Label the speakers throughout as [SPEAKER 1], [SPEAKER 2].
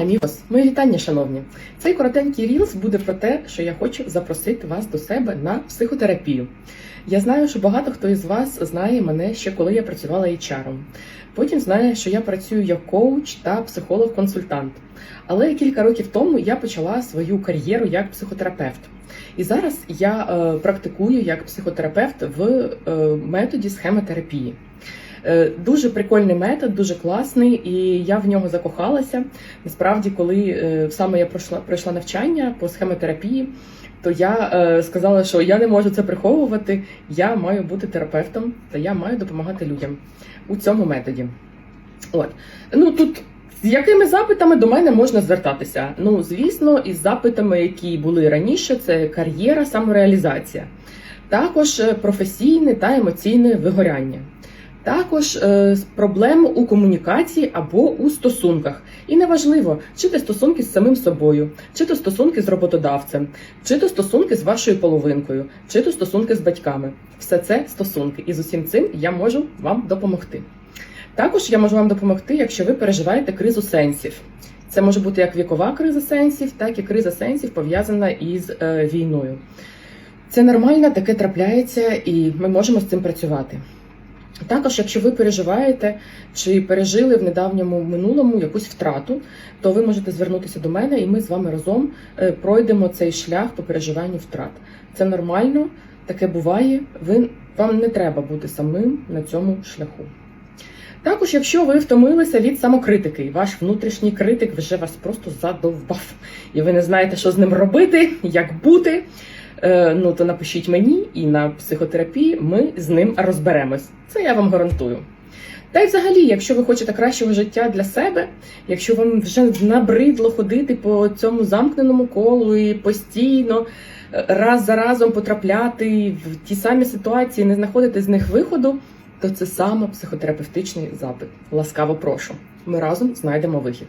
[SPEAKER 1] амігос, мої вітання, шановні. Цей коротенький рілс буде про те, що я хочу запросити вас до себе на психотерапію. Я знаю, що багато хто із вас знає мене ще коли я працювала HR. Потім знає, що я працюю як коуч та психолог-консультант. Але кілька років тому я почала свою кар'єру як психотерапевт. І зараз я е, практикую як психотерапевт в е, методі схемотерапії. Е, Дуже прикольний метод, дуже класний, і я в нього закохалася. Насправді, коли е, саме я пройшла пройшла навчання по схемотерапії, то я е, сказала, що я не можу це приховувати. Я маю бути терапевтом та я маю допомагати людям у цьому методі. От ну тут. З якими запитами до мене можна звертатися? Ну, звісно, із запитами, які були раніше, це кар'єра, самореалізація, також професійне та емоційне вигоряння. Також е, з проблем у комунікації або у стосунках. І неважливо, чи то стосунки з самим собою, чи то стосунки з роботодавцем, чи то стосунки з вашою половинкою, чи то стосунки з батьками. Все це стосунки, і з усім цим я можу вам допомогти. Також я можу вам допомогти, якщо ви переживаєте кризу сенсів. Це може бути як вікова криза сенсів, так і криза сенсів пов'язана із е, війною. Це нормально, таке трапляється, і ми можемо з цим працювати. Також, якщо ви переживаєте чи пережили в недавньому минулому якусь втрату, то ви можете звернутися до мене, і ми з вами разом е, пройдемо цей шлях по переживанню втрат. Це нормально, таке буває. Ви вам не треба бути самим на цьому шляху. Також, якщо ви втомилися від самокритики, і ваш внутрішній критик вже вас просто задовбав, і ви не знаєте, що з ним робити, як бути. Е, Ну то напишіть мені і на психотерапії ми з ним розберемось. Це я вам гарантую. Та й взагалі, якщо ви хочете кращого життя для себе, якщо вам вже набридло ходити по цьому замкненому колу і постійно е, раз за разом потрапляти в ті самі ситуації, не знаходити з них виходу, то це саме психотерапевтичний запит. Ласкаво прошу. Ми разом знайдемо вихід.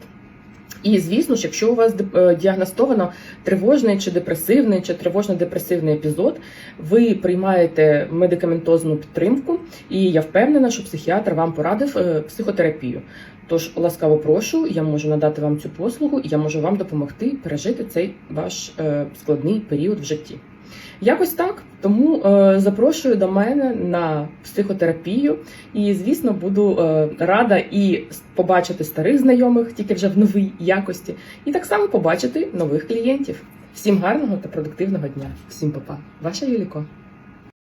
[SPEAKER 1] І звісно ж, якщо у вас е, діагностовано тривожний чи депресивний, чи тривожно-депресивний епізод, ви приймаєте медикаментозну підтримку, і я впевнена, що психіатр вам порадив е, психотерапію. Тож ласкаво прошу, я можу надати вам цю послугу, і я можу вам допомогти пережити цей ваш е, складний період в житті. Якось так. Тому е, запрошую до мене на психотерапію, і звісно буду е, рада і побачити старих знайомих, тільки вже в новій якості, і так само побачити нових клієнтів. Всім гарного та продуктивного дня. Всім па-па. Ваша Юліко.